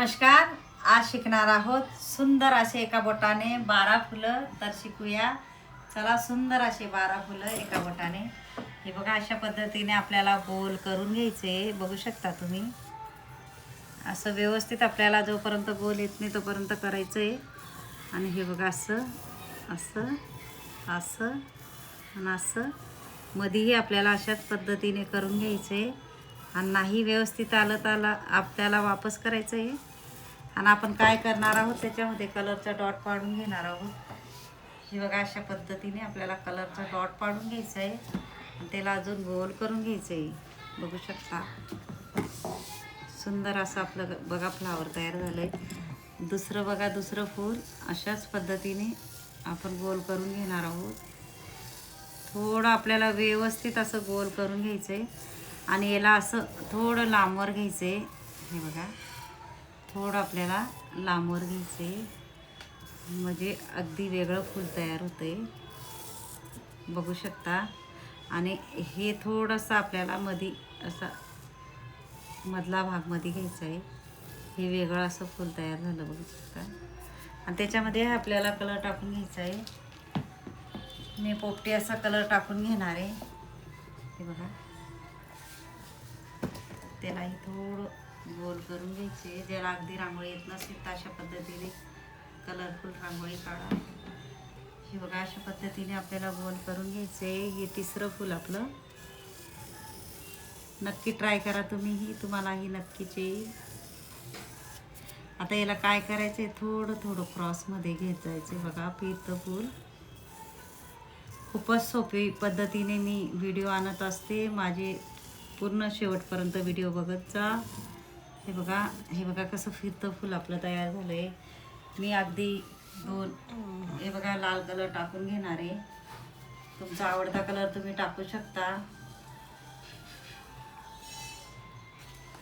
नमस्कार आज शिकणार आहोत सुंदर असे एका बोटाने बारा फुलं तर शिकूया. चला सुंदर असे बारा फुलं एका बोटाने. हे बघा अशा पद्धतीने आपल्याला गोल करून घ्यायचे. बघू शकता तुम्ही. असं व्यवस्थित आपल्याला जोपर्यंत गोल येत नाही तोपर्यंत करायचं आहे आणि हे बघा असं असं असं आणि असं. मधीही आपल्याला अशाच पद्धतीने करून घ्यायचं आहे आणि नाही व्यवस्थित आलं तर आपल्याला वापस करायचं आहे आणि आपण काय करणार आहोत त्याच्यामध्ये कलरचा डॉट पाडून घेणार आहोत. हे बघा अशा पद्धतीने आपल्याला कलरचा डॉट पाडून घ्यायचा आहे. आणि त्याला अजून गोल करून घ्यायचं आहे. बघू शकता. सुंदर असं आपलं ग- बघा फ्लावर तयार झालं आहे दुसरं बघा दुसरं फूल. अशाच पद्धतीने आपण गोल करून घेणार आहोत. थोडं आपल्याला व्यवस्थित असं गोल करून घ्यायचं आहे आणि याला असं थोडं लांबवर घ्यायचं आहे हे बघा. थोडं आपल्याला लांबवर घ्यायचं आहे म्हणजे अगदी वेगळं फूल तयार होतं आहे बघू शकता. आणि हे थोडंसं आपल्याला मधी असा मधला भागमध्ये घ्यायचा आहे हे वेगळं असं फूल तयार झालं बघू शकता. आणि त्याच्यामध्ये आपल्याला कलर टाकून घ्यायचा आहे मी पोपटी असा कलर टाकून घेणार आहे. हे बघा. त्यालाही थोडं गोल करून घ्यायचे. ज्याला अगदी रांगोळी येत नसेल तर अशा पद्धतीने कलरफुल रांगोळी काढा. हे बघा अशा पद्धतीने आपल्याला गोल करून घ्यायचे. हे तिसरं फूल आपलं. नक्की ट्राय करा तुम्हीही तुम्हाला ही नक्कीच. येईल आता याला काय करायचं आहे थोडं थोडं क्रॉसमध्ये घेत जायचं बघा फिरतं फूल. खूपच सोपी पद्धतीने मी व्हिडिओ आणत असते. माझे पूर्ण शेवटपर्यंत व्हिडिओ बघत जा. हे बघा हे बघा कसं फिरतं फुल आपलं तयार झालं आहे मी अगदी दोन हे बघा लाल कलर टाकून घेणार आहे. तुमचा आवडता कलर तुम्ही टाकू शकता.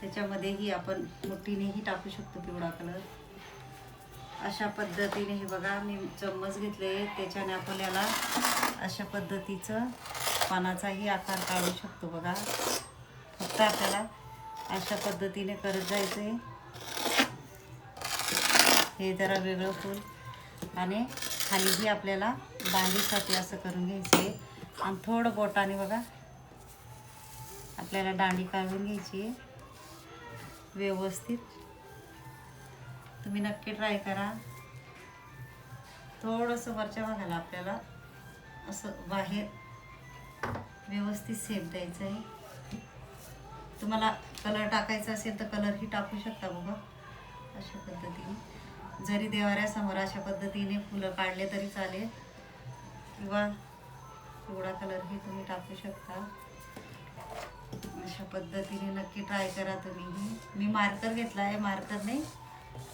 त्याच्यामध्येही आपण मोठीनेही टाकू शकतो पिवळा कलर. अशा पद्धतीने हे बघा मी चम्मच घेतले त्याच्याने आपण याला अशा पद्धतीचं पानाचाही आकार काढू शकतो बघा. फक्त आपल्याला अशा पद्धतीने करत जायचं आहे हे जरा वेगळं फूल आणि खालीही आपल्याला दांडीसाठी असं करून घ्यायचं आहे आणि थोडं बोटाने बघा. आपल्याला दांडी काढून घ्यायची आहे. व्यवस्थित. तुम्ही नक्की ट्राय करा. थोडंसं वरच्या भागाला आपल्याला असं बाहेर व्यवस्थित सेप द्यायचं आहे तुम्हाला कलर टाकायचा असेल तर कलरही टाकू शकता बघा. अशा पद्धतीने. जरी देवाऱ्यासमोर अशा पद्धतीने फुलं काढले तरी चालेल. किंवा पिवळा कलरही तुम्ही टाकू शकता. अशा पद्धतीने नक्की ट्राय करा तुम्ही. मी मार्कर घेतला आहे मार्करने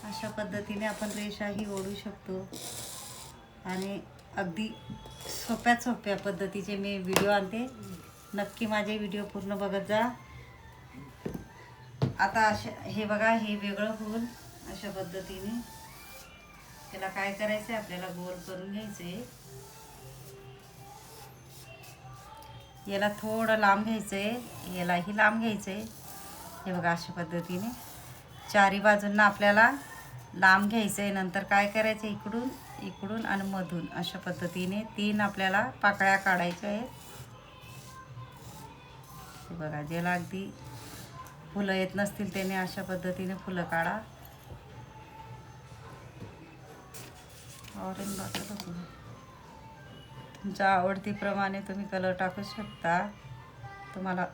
अशा पद्धतीने आपण रेषाही ओढू शकतो. आणि अगदी सोप्यात सोप्या पद्धतीचे मी व्हिडिओ आणते. नक्की माझे व्हिडिओ पूर्ण बघत जा. आता अशा हे बघा हे वेगळं होऊन अशा पद्धतीने त्याला काय करायचं आहे आपल्याला गोल करून घ्यायचं आहे याला थोडं लांब घ्यायचं आहे यालाही लांब घ्यायचं आहे हे बघा अशा पद्धतीने. चारी बाजूंना आपल्याला लांब घ्यायचं आहे नंतर काय करायचं आहे इकडून इकडून आणि मधून. अशा पद्धतीने तीन आपल्याला पाकळ्या काढायच्या आहेत. हे बघा ज्याला अगदी फुलं येत नसतील त्याने अशा पद्धतीने फुलं काढा. ऑरेंज वाटत तुमच्या आवडतीप्रमाणे तुम्ही कलर टाकू शकता. तुम्हाला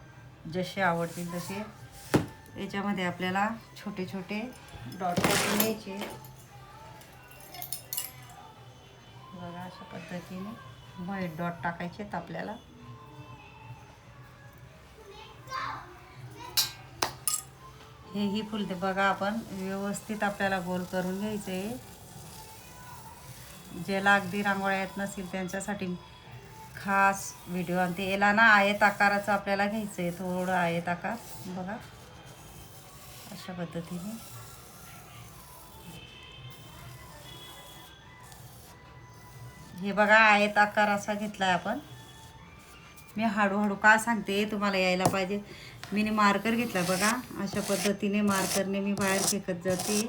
जसे आवडतील तसे याच्यामध्ये आपल्याला छोटे छोटे डॉट टाकून घ्यायचे. बघा अशा पद्धतीने व्हाईट डॉट टाकायचे आहेत आपल्याला. हेही फुलते. बघा आपण व्यवस्थित आपल्याला गोल करून घ्यायचे आहे ज्याला अगदी रांगोळ्या येत नसतील त्यांच्यासाठी खास व्हिडिओ आणते. याला ना आयत आकाराचं आपल्याला घ्यायचं आहे थोडं आयत आकार. बघा अशा पद्धतीने. हे बघा आयत आकार असा घेतला आहे आपण. मी हळूहळू का सांगते तुम्हाला यायला पाहिजे. मीने मार्कर घेतला बघा. अशा पद्धतीने मार्करने मी बाहेर फेकत जाते.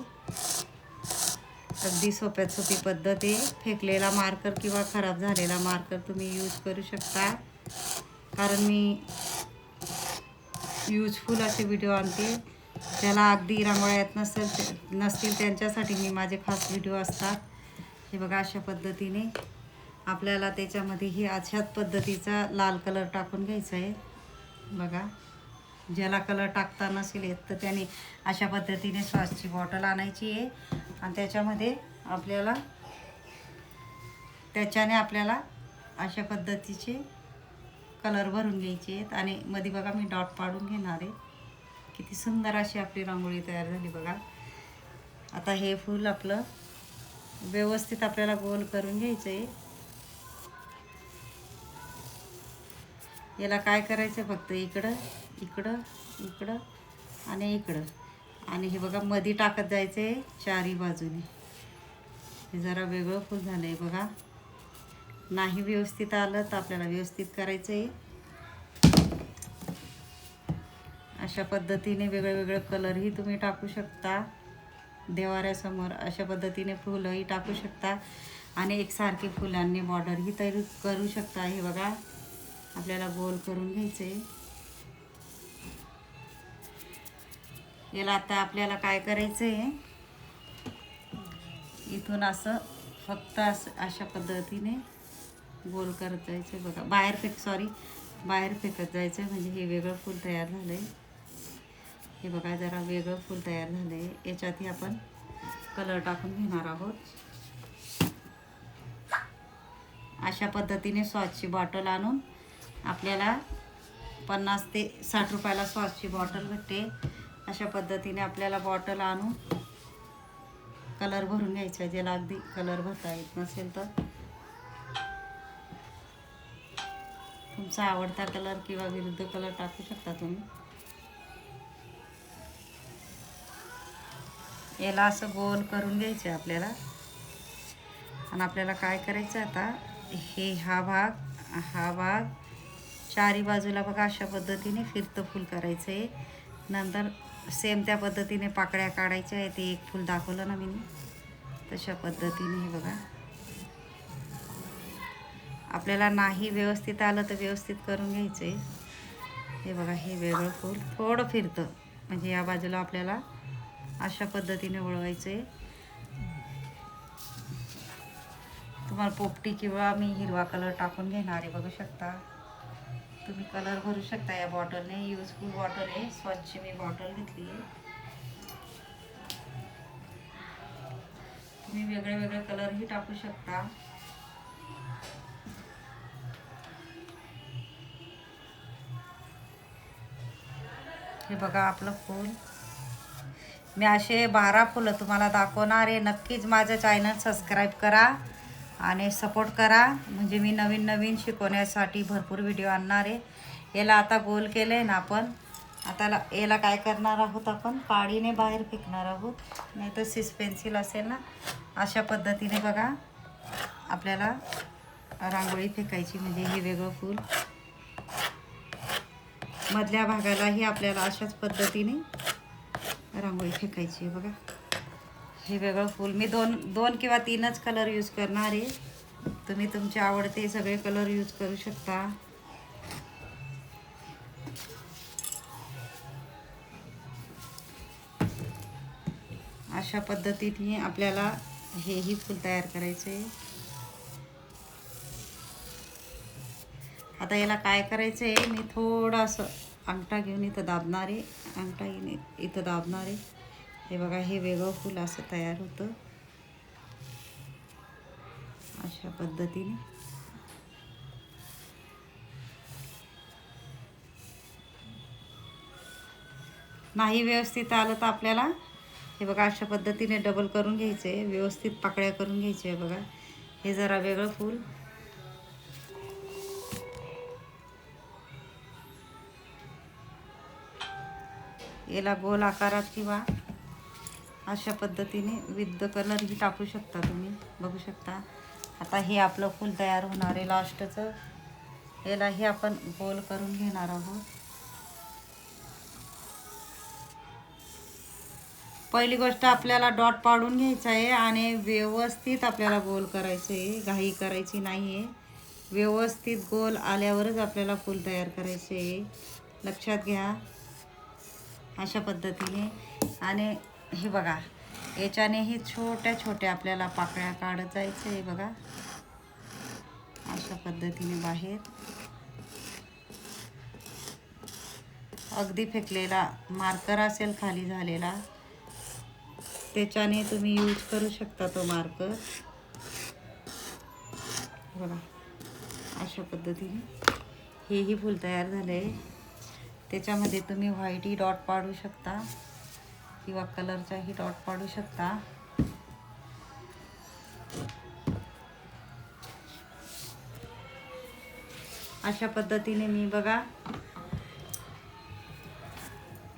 अगदी सोप्यात सोपी पद्धत. आहे फेकलेला मार्कर किंवा खराब झालेला मार्कर तुम्ही यूज करू शकता. कारण मी यूजफुल असे व्हिडिओ आणते. ज्याला अगदी रांगोळ्या येत नसेल ते- नसतील त्यांच्यासाठी मी माझे खास व्हिडिओ असतात. हे बघा अशा पद्धतीने. आपल्याला त्याच्यामध्ये ही अशाच पद्धतीचा लाल कलर टाकून घ्यायचा आहे बघा. ज्याला कलर टाकता नसेल येत तर त्याने अशा पद्धतीने सॉसची बॉटल आणायची आहे. आणि त्याच्यामध्ये आपल्याला त्याच्याने आपल्याला अशा पद्धतीचे कलर भरून घ्यायचे आहेत. आणि मध्ये बघा मी डॉट पाडून घेणार आहे. किती सुंदर अशी आपली रांगोळी तयार झाली बघा. आता हे फूल आपलं व्यवस्थित आपल्याला गोल करून घ्यायचं आहे याला काय करायचं फक्त इकडं? इकडं इकडं आणि इकडं. आणि हे बघा मधी टाकत जायचं आहे चारी बाजूने. हे जरा वेगळं फुल झालं आहे बघा. नाही व्यवस्थित आलं तर आपल्याला व्यवस्थित करायचं आहे अशा पद्धतीने वेगळे वेगळे कलरही तुम्ही टाकू शकता. देवाऱ्यासमोर अशा पद्धतीने फुलंही टाकू शकता. आणि एकसारखी फुलांनी बॉर्डरही तयार करू शकता. हे बघा आपल्याला गोल करून घ्यायचं आहे याला आता आपल्याला काय करायचं आहे इथून असं फक्त असं अशा पद्धतीने गोल करत जायचं आहे बघा. बाहेर फेक सॉरी बाहेर फेकत जायचं आहे म्हणजे हे वेगळं फूल तयार झालं आहे हे बघा जरा वेगळं फूल तयार झालं आहे याच्यातही आपण कलर टाकून घेणार आहोत. अशा पद्धतीने सॉसची बॉटल आणून आपल्याला पन्नास ते साठ रुपयाला सॉसची बॉटल भेटते. अशा पद्धतीने आपल्याला बॉटल आणून कलर भरून घ्यायचा आहे ज्याला अगदी कलर भरता येत नसेल तर. तुमचा आवडता कलर किंवा विरुद्ध कलर टाकू शकता तुम्ही. याला असं गोल करून घ्यायचं आहे आपल्याला. आणि आपल्याला काय करायचं आता? हे हा भाग हा भाग. चारी बाजूला बघा अशा पद्धतीने फिरतं फूल करायचं आहे नंतर सेम त्या पद्धतीने पाकळ्या काढायच्या आहे ते एक फूल दाखवलं ना मी तशा पद्धतीने हे बघा. आपल्याला नाही व्यवस्थित आलं तर व्यवस्थित करून घ्यायचं आहे हे बघा हे वेगळं फूल. थोडं फिरतं. म्हणजे या बाजूला आपल्याला अशा पद्धतीने वळवायचं आहे तुम्हाला पोपटी किंवा मी हिरवा कलर टाकून घेणार आहे बघू शकता. तुम्ही कलर भरू शकता या बॉटलने युजफुल बॉटल आहे. स्वच्छ मी बॉटल घेतली आहे. तुम्ही वेगळे वेगळे कलरही टाकू शकता. हे बघा आपलं फूल मी असे बारा फुलं तुम्हाला दाखवणार आहे. नक्कीच माझं चॅनल सबस्क्राईब करा. आणि सपोर्ट करा. म्हणजे मी नवीन नवीन शिकवण्यासाठी भरपूर व्हिडिओ आणणार आहे. याला आता गोल केलं आहे ना आपण. आता याला काय करणार आहोत आपण? पाळीने बाहेर फेकणार आहोत. नाही तर सिस पेन्सिल असेल ना अशा पद्धतीने बघा. आपल्याला रांगोळी फेकायची म्हणजे हे वेगळं फूल. मधल्या भागालाही आपल्याला अशाच पद्धतीने रांगोळी फेकायची आहे बघा. हे वेगळं फूल. मी दोन दोन किंवा तीनच कलर यूज करणार आहे. तुम्ही तुमचे आवडते सगळे कलर यूज करू शकता. अशा पद्धतीने आपल्याला हेही फूल तयार करायचं. आहे आता याला काय करायचं आहे? मी थोडंसं अंगठा घेऊन इथं दाबणार आहे. अंगठा घेऊन इथं दाबणार आहे. हे बघा हे वेगळं फूल असं तयार होतं. अशा पद्धतीने. नाही व्यवस्थित आलं तर आपल्याला हे बघा अशा पद्धतीने डबल करून घ्यायचं. आहे व्यवस्थित पाकळ्या करून घ्यायचे बघा. हे जरा वेगळं फूल. याला गोल आकारात किंवा अशा पद्धतीने विथ कलर कलरही टाकू शकता तुम्ही. बघू शकता. आता हे आपलं फूल तयार होणार आहे लास्टचं यालाही आपण गोल करून घेणार आहोत. पहिली गोष्ट आपल्याला डॉट पाडून घ्यायचा आहे आणि व्यवस्थित आपल्याला गोल करायचं आहे. घाई करायची नाही आहे व्यवस्थित गोल आल्यावरच आपल्याला फूल तयार करायचे आहे. लक्षात घ्या. अशा पद्धतीने. आणि हे बघा याच्याने हे छोट्या छोट्या आपल्याला पाकळ्या काढत जायचं आहे बघा. अशा पद्धतीने बाहेर. अगदी फेकलेला मार्कर असेल खाली झालेला. त्याच्याने तुम्ही यूज करू शकता तो मार्कर बघा अशा पद्धतीने. हेही फूल तयार झालं आहे त्याच्यामध्ये तुम्ही व्हाईटही डॉट पाडू शकता. किंवा कलरचाही डॉट पाडू शकता. अशा पद्धतीने मी बघा.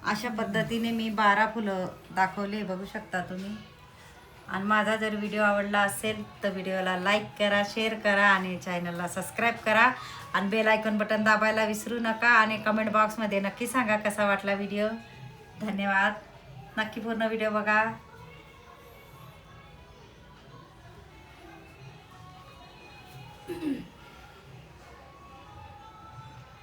अशा पद्धतीने मी बारा फुलं दाखवले बघू शकता तुम्ही. आणि माझा जर व्हिडिओ आवडला असेल तर व्हिडिओला लाईक करा शेअर करा आणि चॅनलला सबस्क्राईब करा. आणि बेल आयकॉन बटन दाबायला विसरू नका आणि कमेंट बॉक्समध्ये नक्की सांगा कसा वाटला व्हिडिओ धन्यवाद. नक्की पूर्ण व्हिडिओ बघा.